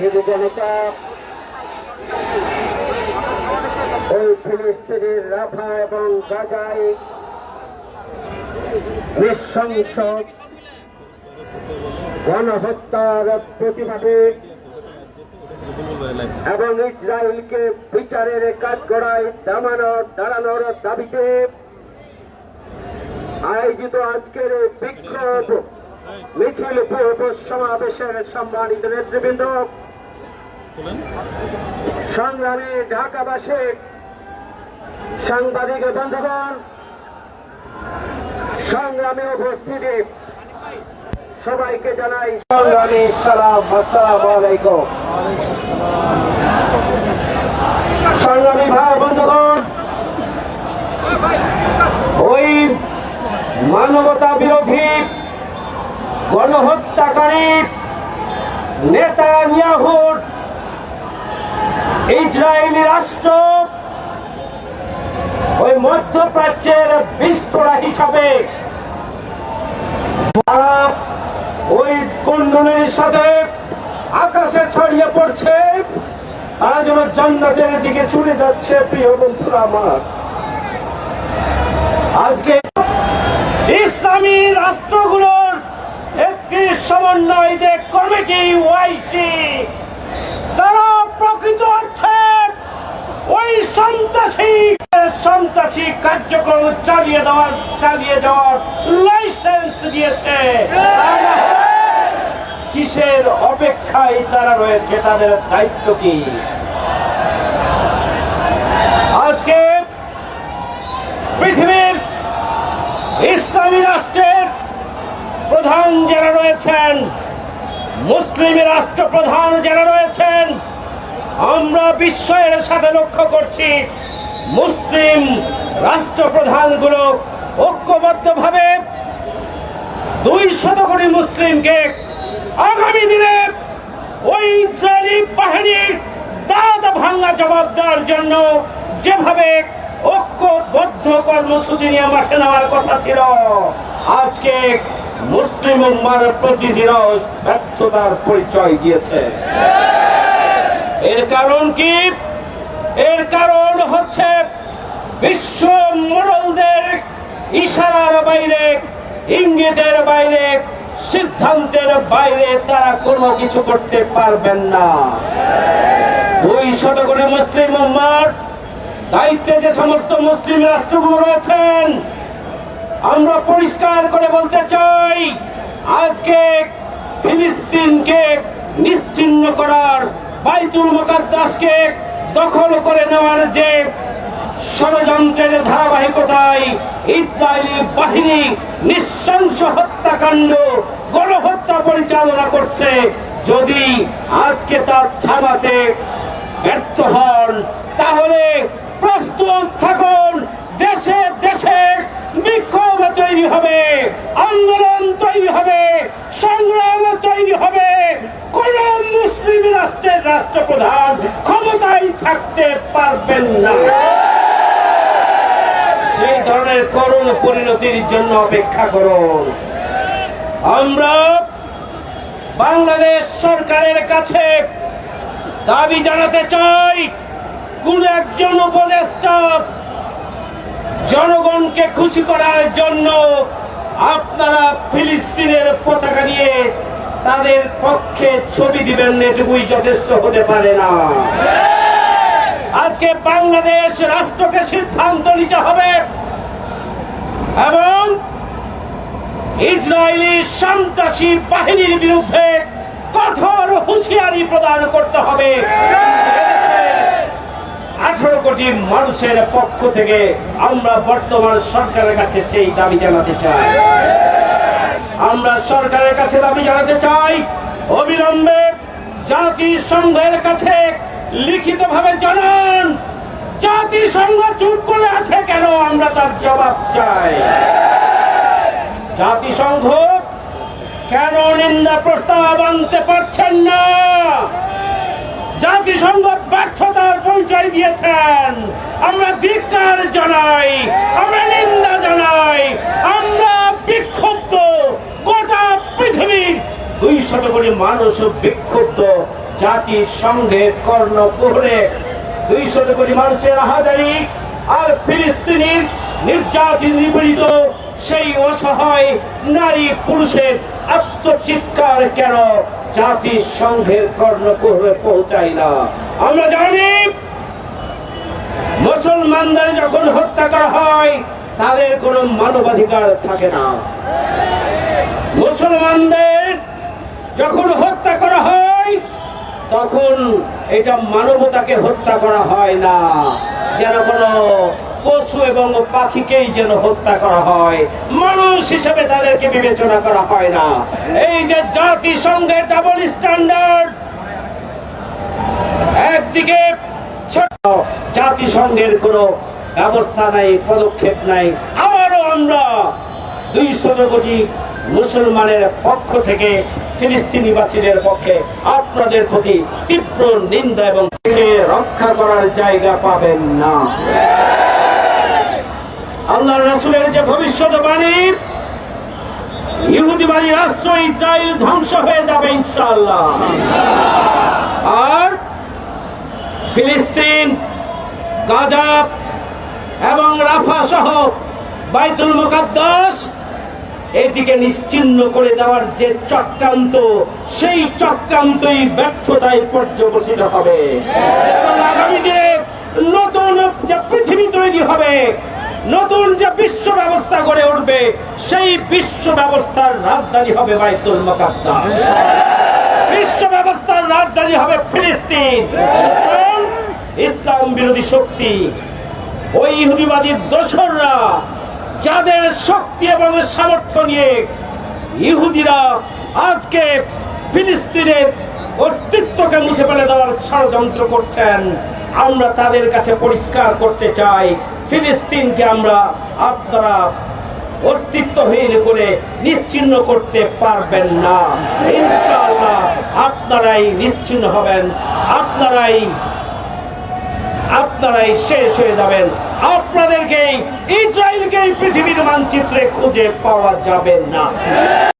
হিন্দু জনতা। ওই ফিলিস্তিনের রাফা এবং গাজায় নৃশংস গণহত্যার প্রতিবাদে এবং ইসরায়েলকে বিচারের কাঠগড়ায় দামানোর দাঁড়ানোর দাবিতে আয়োজিত আজকের বিক্ষোভ। মিছিল সমাবেশের সম্মানিত নেতৃবৃন্দ সংগ্রামী ঢাকাবাসী সাংবাদিক বন্ধুগণ সংগ্রামে উপস্থিতি। সবাইকে জানাই সংগ্রামী সালাম আসসালাম আলাইকুম। সংগ্রামী ভাই বন্ধুগণ ওই মানবতা বিরোধী গণহত্যাকারী নেতা নিয়াহুর ইসরায়েলি রাষ্ট্র ওই মধ্যপ্রাচ্যের বিস্ফোরা হিসাবে ওই কুণ্ডলের সাথে আকাশে ছড়িয়ে পড়ছে। তারা যেন জান্নাতের দিকে ছুটে যাচ্ছে, প্রিয় বন্ধুরা আমার। আজকে ইসলামী রাষ্ট্রগুলোর একটি সমন্বয় কমিটি ওয়াইসি। তারা প্রকৃত অর্থে ওই সন্ত্রাসী সন্ত্রাসী কার্যক্রম চালিয়ে দেওয়ার, চালিয়ে যাওয়ার লাইসেন্স দিয়েছে। কিসের অপেক্ষায় তারা রয়েছে, তাদের দায়িত্ব কি? আজকে পৃথিবীর ইসলামী প্রধান যারা রয়েছেন, মুসলিম রাষ্ট্রপ্রধান যারা রয়েছেন, আমরা বিশ্বের সাথে লক্ষ্য করছি, মুসলিম রাষ্ট্রপ্রধানগুলো ঐক্যবদ্ধভাবে দুই শত কোটি মুসলিমকে আগামী দিনে ওই ইসরায়েলি বাহিনীর দাঁত ভাঙ্গা জবাব দেওয়ার জন্য যেভাবে ঐক্যবদ্ধ কর্মসূচি নিয়ে মাঠে নেওয়ার কথা ছিল, আজকে মুসলিম উম্মার প্রতিদিন ব্যর্থতার পরিচয় দিয়েছে। এর কারণ কি? এর কারণ হচ্ছে বিশ্ব মোড়লদের ইশারার বাইরে, ইঙ্গিতের বাইরে, সিদ্ধান্তের বাইরে তারা কোনো কিছু করতে পারবেন না। দুই শতকোটি মুসলিম উম্মার দায়িত্বে যে সমস্ত মুসলিম রাষ্ট্রগুলো রয়েছেন আমরা পরিষ্কার করে বলতে চাই, আজকে ফিলিস্তিনকে নিশ্চিন্ন করার বাইতুল মোকাদ্দাসকে দখল করে নেওয়ার যে ষড়যন্ত্রের ধারাবাহিকতায় ইসরায়েলি বাহিনী নিঃশংস হত্যাকাণ্ড, গণহত্যা পরিচালনা করছে, যদি আজকে তার থামাতে ব্যর্থ হন, তাহলে প্রস্তুত থাকুন। তৈরি হবে, আন্দোলন তৈরি হবে, সংগ্রাম তৈরি হবে। কোন মুসলিম রাষ্ট্রের রাষ্ট্রপ্রধান ক্ষমতায় থাকতে পারবেন না। সেই ধরনের করুণ পরিণতির জন্য অপেক্ষা করুন। আমরা বাংলাদেশ সরকারের কাছে দাবি জানাতে চাই, কোন একজন উপদেষ্টা জনগণকে খুশি করার জন্য আপনারা ফিলিস্তিনের পতাকা নিয়ে তাদের পক্ষে ছবি দিবেন, এটুকুই যথেষ্ট হতে পারে না। আজকে বাংলাদেশ রাষ্ট্রকে সিদ্ধান্ত নিতে হবে এবং ইসরায়েলি সন্ত্রাসী বাহিনীর বিরুদ্ধে কঠোর হুঁশিয়ারি প্রদান করতে হবে। আঠারো কোটি মানুষের পক্ষ থেকে আমরা বর্তমান সরকারের কাছে সেই দাবি জানাতে চাই। আমরা সরকারের কাছে দাবি জানাতে চাই, অবিলম্বে জাতিসংঘের কাছে লিখিতভাবে জানান, জাতিসংঘ চুপ করে আছে কেন আমরা তার জবাব চাই। জাতিসংঘ কেন নিন্দা প্রস্তাব আনতে পারছেন না? জাতিসংঘ ব্যর্থতার পরিচয় দিয়েছেন। আমরা ধিক্কার জানাই, আমরা নিন্দা জানাই, আমরা বিক্ষুব্ধ। গোটা পৃথিবীর দুই শত কোটি মানুষ বিক্ষুব্ধ জাতির সঙ্গে কর্ণকুহরে দুইশত কোটি মানুষের আহাদারি আর ফিলিস্তিনির নির্যাতিত, নিপীড়িত সেই অসহায় নারী পুরুষের আত্মচিৎকার কেন জাতির সংঘের কর্ণকুহরে পৌঁছায় না? আমরা জানি, মুসলমানদের যখন হত্যা করা হয়, তাদের কোনো মানবাধিকার থাকে না। মুসলমানদের যখন হত্যা করা হয়, তখন এটা মানবতাকে হত্যা করা হয় না। যেন কোনো পশু এবং পাখিকেই যেন হত্যা করা হয়। মানুষ হিসেবে তাদেরকে বিবেচনা করা হয় না। এই যে জাতিসংঘের ডাবল স্ট্যান্ডার্ড একদিকে জাতিসংঘের কোনো ব্যবস্থা নাই, পদক্ষেপ নাই, আবারও আমরা দুই কোটি মুসলমানের পক্ষ থেকে ফিলিস্তিনিবাসীদের পক্ষে আপনাদের প্রতি তীব্র নিন্দা এবং থেকে রক্ষা করার জায়গা পাবেন না। আল্লাহ রাসূলের যে ভবিষ্যৎবাণী ইহুদিবাদী রাষ্ট্র ইসরায়েল ধ্বংস হয়ে যাবে ইনশাআল্লাহ। আর ফিলিস্তিন, গাজা এবং রাফা সহ বাইতুল মুকাদ্দাস এটিকে নিশ্চিহ্ন করে দেওয়ার যে চক্রান্ত, সেই চক্রান্তই ব্যর্থতায় পর্যবসিত হবে। এবং আগামী দিনে নতুন যে পৃথিবী তৈরি হবে নতুন যে বিশ্ব ব্যবস্থা গড়ে উঠবে, সেই বিশ্ব ব্যবস্থার রাজধানী হবে বাইতুল মুকাদ্দাস। বিশ্ব ব্যবস্থার রাজধানী হবে ফিলিস্তিন। ইসলাম বিরোধী শক্তি ওই ইহুদিবাদী দোসররা, যাদের শক্তি এবং সামর্থ্য নিয়ে ইহুদিরা আজকে ফিলিস্তিনের অস্তিত্বকে মুছে ফেলে দেওয়ার ষড়যন্ত্র করছেন। আমরা তাদের কাছে পরিষ্কার করতে চাই, ফিলিস্তিনকে আমরা আপনারা অস্তিত্বহীন করে নিশ্চিন্ন করতে পারবেন না। ইনশাআল্লাহ আপনারাই নিশ্চিন্ন হবেন, আপনারাই আপনারাই শেষ হয়ে যাবেন। আপনাদেরকেই, ইসরায়েলকেই পৃথিবীর মানচিত্রে খুঁজে পাওয়া যাবে না।